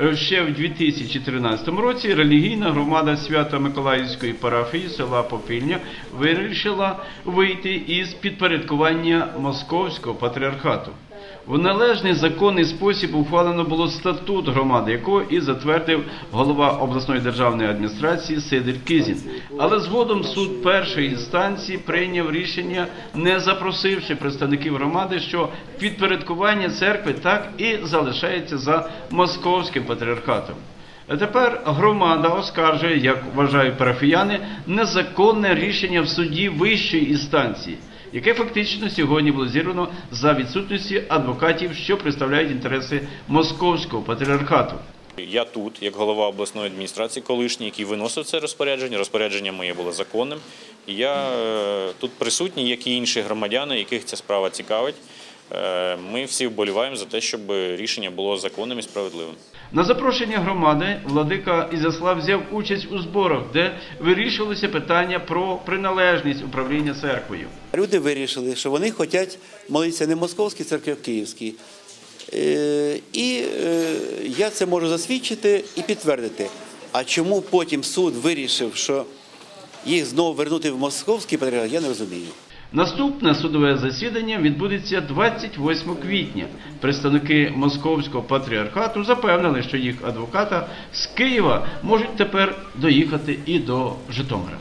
Е, Ще в 2013 році релігійна громада Свято-Миколаївської парафії села Попільня вирішила вийти із підпорядкування Московського патріархату. В належний законний спосіб ухвалено було статут громади, якого і затвердив голова обласної державної адміністрації Сидир Кизін. Але згодом суд першої інстанції прийняв рішення, не запросивши представників громади, що підпорядкування церкви так і залишається за московським патріархатом. Тепер громада оскаржує, як вважають парафіяни, незаконне рішення в суді вищої інстанції, яке фактично сьогодні було зірвано за відсутності адвокатів, що представляють інтереси московського патріархату. Я тут, як голова обласної адміністрації, колишній, який виносив це розпорядження. Розпорядження моє було законним. Я е, тут присутній, як і інші громадяни, яких ця справа цікавить. Е, Ми всі вболіваємо за те, щоб рішення було законним і справедливим. На запрошення громади владика Ізяслав взяв участь у зборах, де вирішувалося питання про приналежність управління церквою. Люди вирішили, що вони хочуть молитися не в московській церкві, а в київській. Е, І е, я це можу засвідчити і підтвердити. А чому потім суд вирішив, що їх знову вернути в московський патріархат, я не розумію. Наступне судове засідання відбудеться 28 квітня. Представники московського патріархату запевнили, що їх адвоката з Києва можуть тепер доїхати і до Житомира.